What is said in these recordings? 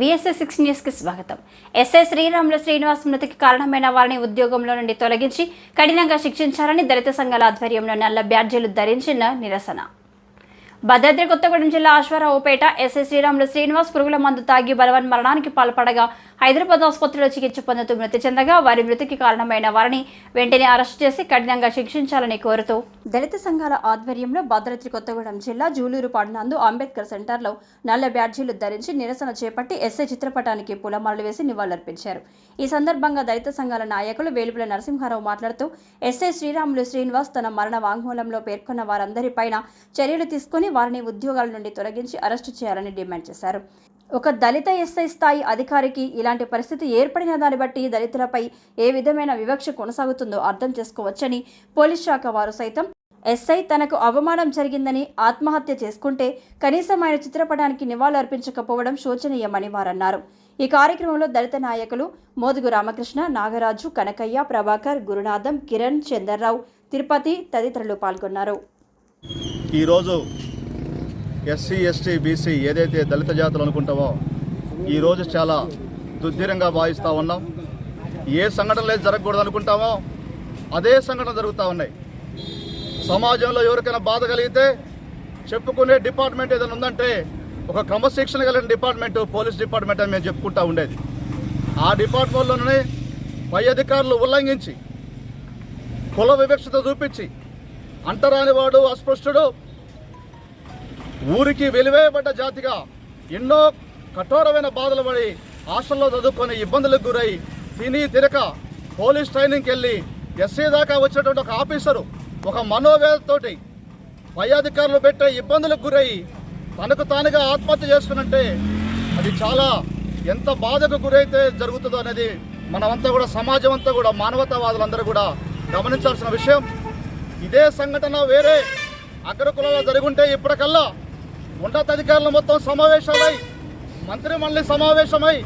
VSS six న్యూస్కి స్వాగతం. SI Sriramulu Srinivas మృతికి కారణమైన వారిని ఉద్యోగంలో నుండి తొలగించి కఠినంగా శిక్షించాలని దళిత సంఘాల ఆధ్వర్యంలో నల్ల బ్యాడ్జీలు ధరించిన నిరసన. భద్రాద్రి కొత్తగూడెం జిల్లా అశ్వారావుపేట ఎస్ఐ శ్రీరాములు శ్రీనివాస్ పురుగుల మందు తాగి బలవన్ మరణానికి పాల్పడగా హైదరాబాద్ ఆసుపత్రిలో చికిత్స పొందుతూ మృతి చెందగా వారి మృతికి కారణమైన వారిని వెంటనే అరెస్ట్ చేసి కఠినంగా శిక్షించాలని కోరుతూ దళిత సంఘాల ఆధ్వర్యంలో భద్రాద్రి కొత్తగూడెం జిల్లా జూలూరు నందు అంబేద్కర్ సెంటర్లో నల్ల బ్యాడ్జీలు ధరించి నిరసన చేపట్టి ఎస్ఐ చిత్రపటానికి పూలమాలలు వేసి నివాళులర్పించారు. ఈ సందర్భంగా దళిత సంఘాల నాయకులు వేలుపుల నరసింహారావు మాట్లాడుతూ ఎస్ఐ శ్రీరాములు శ్రీనివాస్ తన మరణ వాంగ్మూలంలో పేర్కొన్న వారందరిపైన చర్యలు తీసుకుని వారిని ఉద్యోగాల నుండి తొలగించి అరెస్టు చేయాలని డిమాండ్ చేశారు. ఒక దళిత ఎస్ఐ స్థాయి అధికారికి ఇలాంటి పరిస్థితి ఏర్పడిన దాన్ని బట్టి దళితులపై ఏ విధమైన వివక్ష కొనసాగుతుందో అర్థం చేసుకోవచ్చని పోలీస్ శాఖ వారు సైతం ఎస్ఐ తనకు అవమానం జరిగిందని ఆత్మహత్య చేసుకుంటే కనీసం ఆయన చిత్రపటానికి నివాళులు అర్పించకపోవడం శోచనీయమని వారన్నారు. ఈ కార్యక్రమంలో దళిత నాయకులు మోదుగు రామకృష్ణ నాగరాజు కనకయ్య ప్రభాకర్ గురునాథం కిరణ్ చందర్రావు తిరుపతి తదితరులు పాల్గొన్నారు. ఈరోజు ఎస్సీ ఎస్టీ బీసీ ఏదైతే దళిత జాతులు అనుకుంటామో ఈరోజు చాలా దుద్ధిరంగా భావిస్తూ ఉన్నాం. ఏ సంఘటనలు అయితే జరగకూడదు అనుకుంటామో అదే సంఘటన జరుగుతూ ఉన్నాయి. సమాజంలో ఎవరికైనా బాధ కలిగితే చెప్పుకునే డిపార్ట్మెంట్ ఏదైనా ఉందంటే ఒక క్రమశిక్షణ కలిగిన డిపార్ట్మెంట్ పోలీస్ డిపార్ట్మెంట్ అని మేము చెప్పుకుంటా ఉండేది. ఆ డిపార్ట్మెంట్లోనే పై అధికారులు ఉల్లంఘించి కుల వివక్షత చూపించి అంటరాని వాడు అస్పృష్టుడు ఊరికి వెలివేయబడ్డ జాతిగా ఎన్నో కఠోరమైన బాధలు పడి హాస్టల్లో చదువుకొని ఇబ్బందులకు గురై తిని తిరక పోలీస్ ట్రైనింగ్కి వెళ్ళి ఎస్సీ దాకా వచ్చినటువంటి ఒక ఆఫీసరు ఒక మనోవేదతోటి పై అధికారులు పెట్టే ఇబ్బందులకు గురై తనకు తానుగా ఆత్మహత్య చేసుకునంటే అది చాలా ఎంత బాధకు గురైతే జరుగుతుందో అనేది మనమంతా కూడా సమాజం అంతా కూడా మానవతావాదులందరూ కూడా గమనించాల్సిన విషయం. ఇదే సంఘటన వేరే అగ్రకులలో జరుగుంటే ఇప్పటికల్లా ఉన్నతాధికారులు మొత్తం సమావేశాలై మంత్రిమండలి సమావేశమై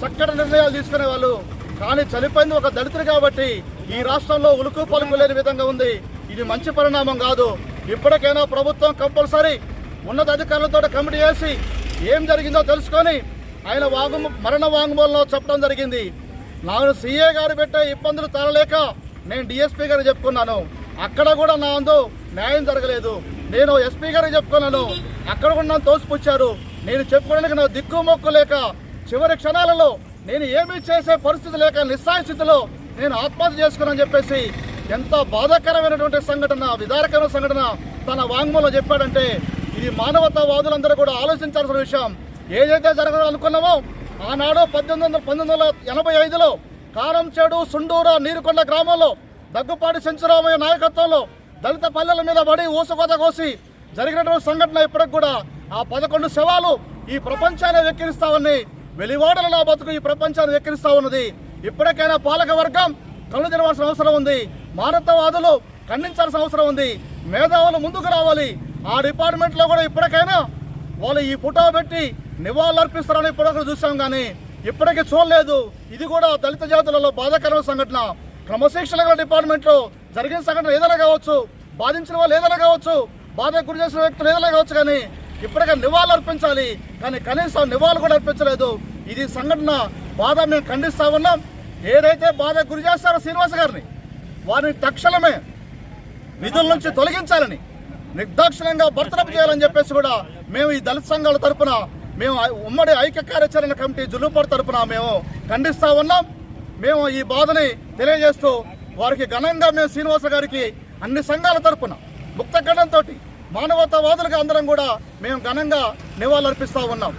చక్కటి నిర్ణయాలు తీసుకునే వాళ్ళు. కానీ చనిపోయింది ఒక దళితుడు కాబట్టి ఈ రాష్ట్రంలో ఉలుకు పలుకు లేని విధంగా ఉంది. ఇది మంచి పరిణామం కాదు. ఇప్పటికైనా ప్రభుత్వం కంపల్సరీ ఉన్నత అధికారులతో కమిటీ వేసి ఏం జరిగిందో తెలుసుకొని ఆయన వాగు మరణ వాంగ్మూలంలో చెప్పడం జరిగింది. నాకు సీఏ గారు పెట్టే ఇబ్బందులు తరలేక నేను డిఎస్పీ గారు చెప్పుకున్నాను. అక్కడ కూడా నా అందు న్యాయం జరగలేదు. నేను ఎస్పీ గారికి చెప్పుకున్నాను. అక్కడ కూడా తోసిపుచ్చారు. నేను చెప్పుకోవడానికి నా దిక్కు మొక్కు లేక చివరి క్షణాలలో నేను ఏమీ చేసే పరిస్థితి లేక నిస్సాయ స్థితిలో నేను ఆత్మహత్య చేసుకున్నాను చెప్పేసి ఎంత బాధాకరమైనటువంటి సంఘటన విధారకరమైన సంఘటన తన వాంగ్మూలం చెప్పాడంటే ఇది మానవతావాదులందరూ కూడా ఆలోచించాల్సిన విషయం. ఏదైతే జరగాలనుకున్నామో ఆనాడు పద్దెనిమిది వందల పంతొమ్మిది వందల ఎనభై ఐదులో కారంచేడు సుండూర నీరుకొండ గ్రామంలో దగ్గుపాటి సెంచురామయ్య నాయకత్వంలో దళిత పల్లెల మీద పడి ఊసకోత కోసి జరిగినటువంటి సంఘటన ఇప్పటికి కూడా ఆ పదకొండు శవాలు ఈ ప్రపంచాన్ని వెక్కిరిస్తా ఉన్నాయి. వెలివాడల నా బతుకు ఈ ప్రపంచాన్ని వెక్కిరిస్తా ఉన్నది. ఇప్పటికైనా పాలక వర్గం కళ్ళు తెరవాల్సిన అవసరం ఉంది. మానవతావాదులు ఖండించాల్సిన అవసరం ఉంది. మేధావులు ముందుకు రావాలి. ఆ డిపార్ట్మెంట్లో కూడా ఇప్పటికైనా వాళ్ళు ఈ ఫోటో పెట్టి నివాళులు అర్పిస్తారని ఇప్పటివరకు చూసాం కానీ ఇప్పటికీ చూడలేదు. ఇది కూడా దళిత జాతులలో బాధాకరమైన సంఘటన. క్రమశిక్షణ గల డిపార్ట్మెంట్లో జరిగిన సంఘటన ఏదైనా కావచ్చు బాధించిన వాళ్ళు ఏదైనా కావచ్చు బాధకు గురి చేసిన వ్యక్తులు ఏదైనా కావచ్చు కానీ ఇప్పటికే నివాళులు అర్పించాలి. కానీ కనీసం నివాళులు కూడా అర్పించలేదు. ఇది సంఘటన బాధ మేము ఖండిస్తా ఉన్నాం. ఏదైతే బాధకు గురి చేస్తారో శ్రీనివాస గారిని వారిని తక్షణమే విధుల నుంచి తొలగించాలని నిర్దాక్షిణ్యంగా బర్తరఫ్ చేయాలని చెప్పేసి కూడా మేము ఈ దళిత సంఘాల తరపున మేము ఐ- ఉమ్మడి ఐక్య కార్యాచరణ కమిటీ జులుపడి తరపున మేము ఖండిస్తా ఉన్నాం. మేము ఈ బాధని తెలియజేస్తూ వారికి ఘనంగా మేము శ్రీనివాస గారికి అన్ని సంఘాల తరపున ముక్త గణంతో మానవతావాదులుగా అందరం కూడా మేము ఘనంగా నివాళులర్పిస్తూ ఉన్నాం.